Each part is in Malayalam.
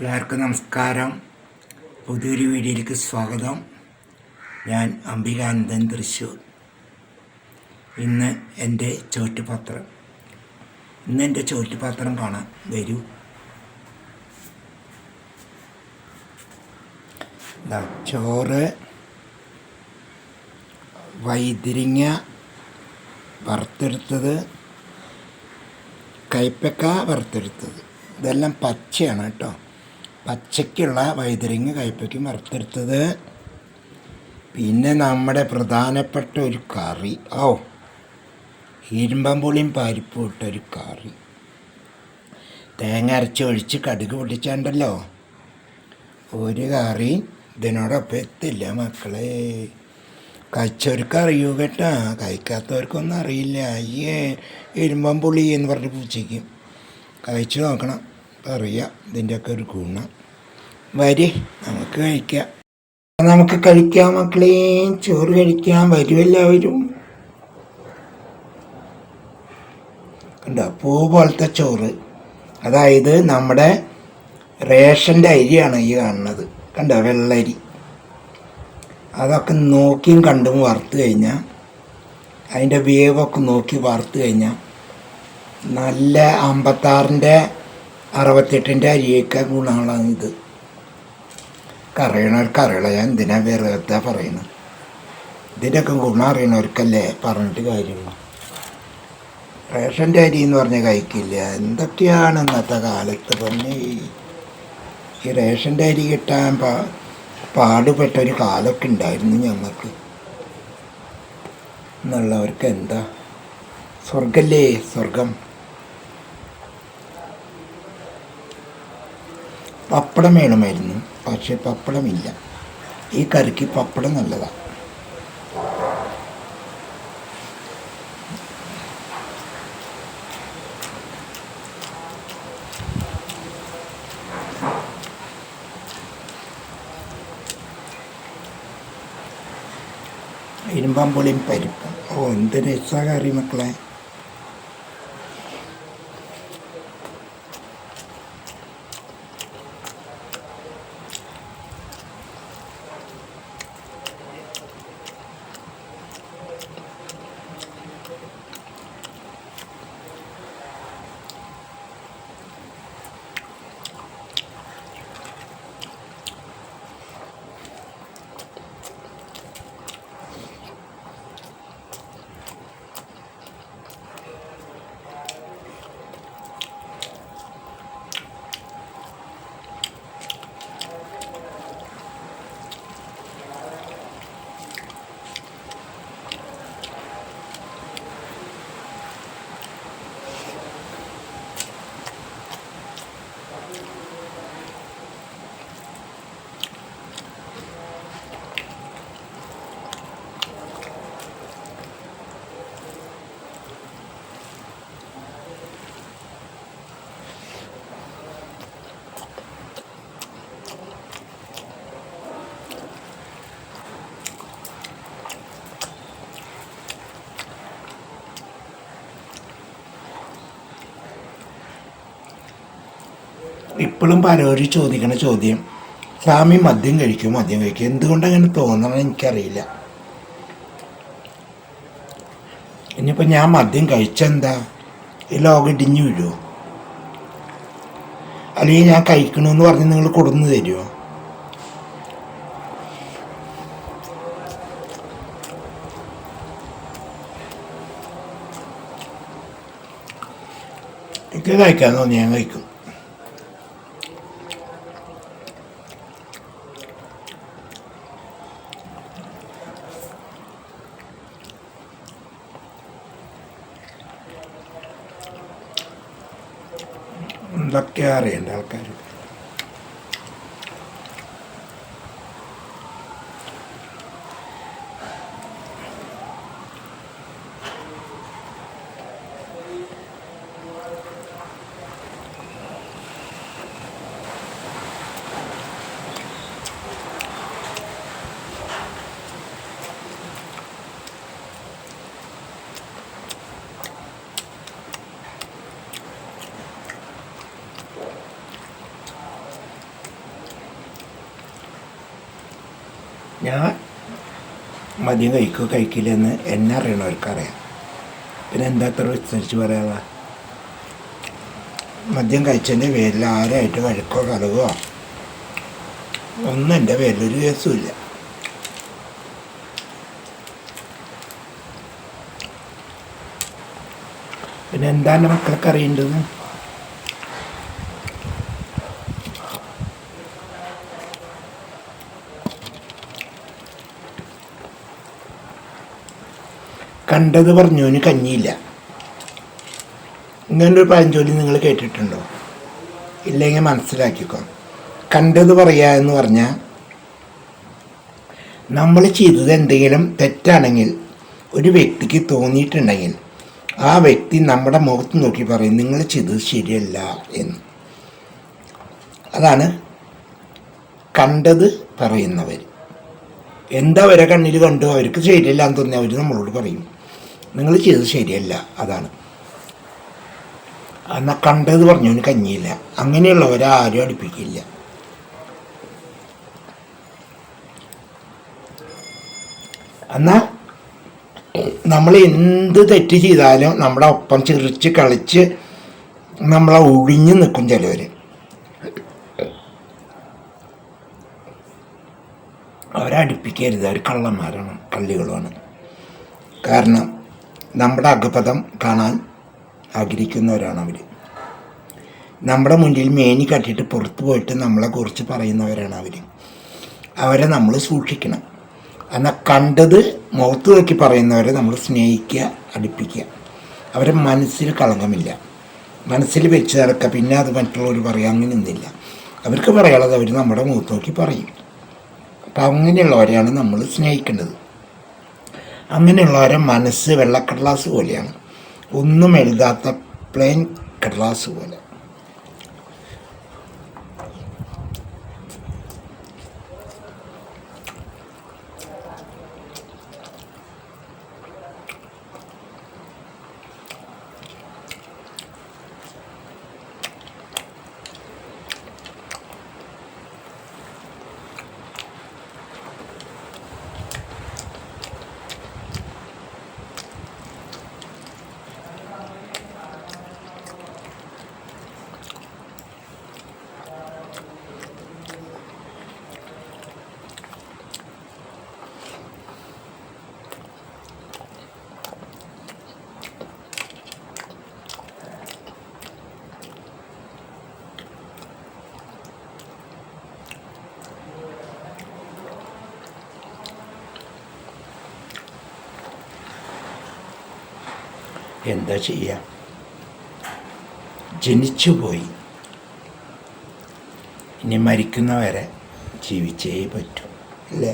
എല്ലാവർക്കും നമസ്കാരം. പുതിയൊരു വീഡിയോയിലേക്ക് സ്വാഗതം. ഞാൻ അംബികാനന്ദൻ തൃശ്ശൂർ. ഇന്ന് എന്റെ ചോറ്റുപാത്രം ഇന്ന് എന്റെ ചോറ്റുപാത്രം കാണാൻ വരൂ. ചോറ് വൈതിരിങ്ങ വറുത്തെടുത്തത് കൈപ്പക്ക വറുത്തെടുത്തത്. ഇതെല്ലാം പച്ചയാണ് കേട്ടോ. പച്ചയ്ക്കുള്ള വൈതരിങ്ങ കൈപ്പയ്ക്കും വറുത്തെടുത്തത്. പിന്നെ നമ്മുടെ പ്രധാനപ്പെട്ട ഒരു കറി. ഓ ഇരുമ്പമ്പുളിയും പരിപ്പും ഇട്ടൊരു കറി. തേങ്ങ അരച്ച് ഒഴിച്ച് കടുക് പൊട്ടിച്ചാണ്ടല്ലോ. ഒരു കറി ഇതിനോടൊപ്പം എത്തില്ല മക്കളെ. കഴിച്ചവർക്ക് അറിയൂ കേട്ടാ കഴിക്കാത്തവർക്കൊന്നും അറിയില്ല. അയ്യേ ഇരുമ്പം പുളി എന്ന് പറഞ്ഞ് പൂച്ചയ്ക്കും. കഴിച്ചു നോക്കണം അറിയാം ഇതിന്റെയൊക്കെ ഒരു ഗുണം. വരി. നമുക്ക് കഴിക്കാം. നമുക്ക് കഴിക്കാം മക്കളെ. ചോറ് കഴിക്കാം. വരും എല്ലാവരും. പൂ പോലത്തെ ചോറ്. അതായത് നമ്മുടെ റേഷന്റെ അരിയാണ് ഈ കാണുന്നത്. കണ്ടോ? വെള്ളരി. അതൊക്കെ നോക്കിയും കണ്ടും വറുത്ത് കഴിഞ്ഞാൽ അതിന്റെ വേവൊക്കെ നോക്കി വറുത്ത് കഴിഞ്ഞാൽ നല്ല അമ്പത്താറിന്റെ അറുപത്തെട്ടിന്റെ അരിയേക്കാൾ ഗുണങ്ങളാണ് ഇത് കറിയണവർക്ക് അറിയണം. ഞാൻ എന്തിനാ വെറുതെ പറയുന്നത് ഇതിന്റെയൊക്കെ ഗുണം അറിയണവർക്കല്ലേ? പറഞ്ഞിട്ട് കാര്യമുള്ളൂ റേഷന്റെ അരി എന്ന് പറഞ്ഞാൽ കഴിക്കില്ല. എന്തൊക്കെയാണ് ഇന്നത്തെ കാലത്ത്? പിന്നെ ഈ റേഷന്റെ അരി കിട്ടാൻ പാ പാടുപെട്ട ഒരു കാലമൊക്കെ ഉണ്ടായിരുന്നു ഞങ്ങൾക്ക്. എന്നുള്ളവർക്ക് എന്താ? സ്വർഗല്ലേ സ്വർഗം പപ്പടം വേണമായിരുന്നു. പക്ഷെ പപ്പടമില്ല. ഈ കറിക്ക് പപ്പടം നല്ലതാണ് ഇരുമ്പാമ്പുളിയും പരിപ്പും. ഓ എന്ത് രസ കറി മക്കളെ. ഇപ്പോഴും പലരും ചോദിക്കുന്ന ചോദ്യം സ്വാമി മദ്യം കഴിക്കും മദ്യം കഴിക്കും എന്തുകൊണ്ടങ്ങനെ തോന്നണം എനിക്കറിയില്ല. ഇനിയിപ്പോൾ ഞാൻ മദ്യം കഴിച്ചെന്താ? ഈ ലോകം ഇടിഞ്ഞു വീഴുമോ അല്ലെങ്കിൽ ഞാൻ കഴിക്കണമെന്ന് പറഞ്ഞ് നിങ്ങൾ കൊടുന്നു തരുമോ എനിക്ക് കഴിക്കാൻ തോന്നി ഞാൻ കഴിക്കും. Lätkää ääreen, älkää ഞാൻ മദ്യം കഴിക്കുക കഴിക്കില്ലെന്ന് എന്നെ അറിയണവർക്കറിയാം. പിന്നെ എന്താ അത്ര വിസ്തരിച്ച് പറയാതെ മദ്യം കഴിച്ചതിന്റെ പേരിൽ ആരായിട്ട് വഴക്കോ കലവോ ഒന്നും എന്റെ പേരിലൊരു കേസുമില്ല പിന്നെ എന്താണ് മക്കൾക്ക് അറിയേണ്ടത്? കണ്ടത് പറഞ്ഞവന് കഞ്ഞിയില്ല. ഇങ്ങനൊരു പഴഞ്ചൊല്ലി നിങ്ങൾ കേട്ടിട്ടുണ്ടോ? ഇല്ലെങ്കിൽ മനസ്സിലാക്കിക്കോ. കണ്ടത് പറയുക എന്ന് പറഞ്ഞാൽ നമ്മൾ ചെയ്തത് എന്തെങ്കിലും തെറ്റാണെങ്കിൽ ഒരു വ്യക്തിക്ക് തോന്നിയിട്ടുണ്ടെങ്കിൽ ആ വ്യക്തി നമ്മുടെ മുഖത്ത് നോക്കി പറയും നിങ്ങൾ ചെയ്തത് ശരിയല്ല എന്ന്. അതാണ് കണ്ടത് പറയുന്നവർ എന്താ അവരെ കണ്ണിൽ കണ്ടു? അവർക്ക് ശരിയല്ല എന്ന് തോന്നി അവർ നമ്മളോട് പറയും. നിങ്ങൾ ചെയ്തത് ശരിയല്ല അതാണ്. എന്നാൽ കണ്ടത് പറഞ്ഞവന് കഞ്ഞിയില്ല. അങ്ങനെയുള്ളവരെ ആരും അടുപ്പിക്കില്ല. എന്നാൽ നമ്മൾ എന്ത് തെറ്റ് ചെയ്താലും നമ്മുടെ ഒപ്പം ചിരിച്ച് കളിച്ച് നമ്മളെ ഒഴിഞ്ഞു നിൽക്കും ചിലവർ അവരെ അടുപ്പിക്കരുത്. അവർ കള്ളന്മാരാണ് കള്ളികളുമാണ് കാരണം നമ്മുടെ അഗപഥം കാണാൻ ആഗ്രഹിക്കുന്നവരാണ് അവർ നമ്മുടെ മുന്നിൽ മേനി കട്ടിയിട്ട് പുറത്ത് പോയിട്ട് നമ്മളെ കുറിച്ച് പറയുന്നവരാണ് അവർ അവരെ നമ്മൾ സൂക്ഷിക്കണം. എന്നാൽ കണ്ടത് മുഖത്ത് നോക്കി പറയുന്നവരെ നമ്മൾ സ്നേഹിക്കുക അടുപ്പിക്കുക. അവരെ മനസ്സിൽ കളങ്കമില്ല. മനസ്സിൽ വെച്ച് നടക്കുക. പിന്നെ അത് മറ്റുള്ളവർ പറയുക അങ്ങനെയൊന്നുമില്ല അവർക്ക് പറയാനുള്ളത് അവർ നമ്മുടെ മുഖത്ത് നോക്കി പറയും. അപ്പം അങ്ങനെയുള്ളവരെയാണ് നമ്മൾ സ്നേഹിക്കേണ്ടത്. അങ്ങനെയുള്ളവരെ മനസ്സ് വെള്ളക്കടലാസ് പോലെയാണ്. ഒന്നും എഴുതാത്ത പ്ലെയിൻ കടലാസ് പോലെ. എന്താ ചെയ്യുക ജനിച്ചുപോയി. ഇനി മരിക്കുന്നവരെ ജീവിച്ചേ പറ്റൂ അല്ലേ?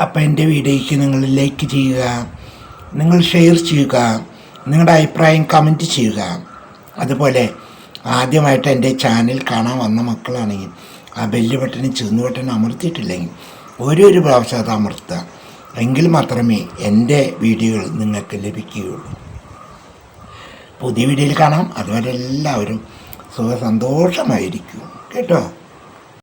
അപ്പം എന്റെ വീഡിയോയ്ക്ക് നിങ്ങൾ ലൈക്ക് ചെയ്യുക നിങ്ങൾ ഷെയർ ചെയ്യുക നിങ്ങളുടെ അഭിപ്രായം കമന്റ് ചെയ്യുക. അതുപോലെ ആദ്യമായിട്ട് എന്റെ ചാനൽ കാണാൻ വന്ന മക്കളാണെങ്കിൽ ആ ബെല്ല് ബട്ടനും ചെന്ന് ബട്ടനും അമർത്തിയിട്ടില്ലെങ്കിൽ ഓരോരു പ്രാവശ്യം അത് അമർത്തുക. എങ്കിൽ മാത്രമേ എന്റെ വീഡിയോകൾ നിങ്ങൾക്ക് ലഭിക്കുകയുള്ളൂ. പുതിയ വീഡിയോയിൽ കാണാം. അതുവരെ എല്ലാവരും സുഖ സന്തോഷമായിരിക്കും. കേട്ടോ?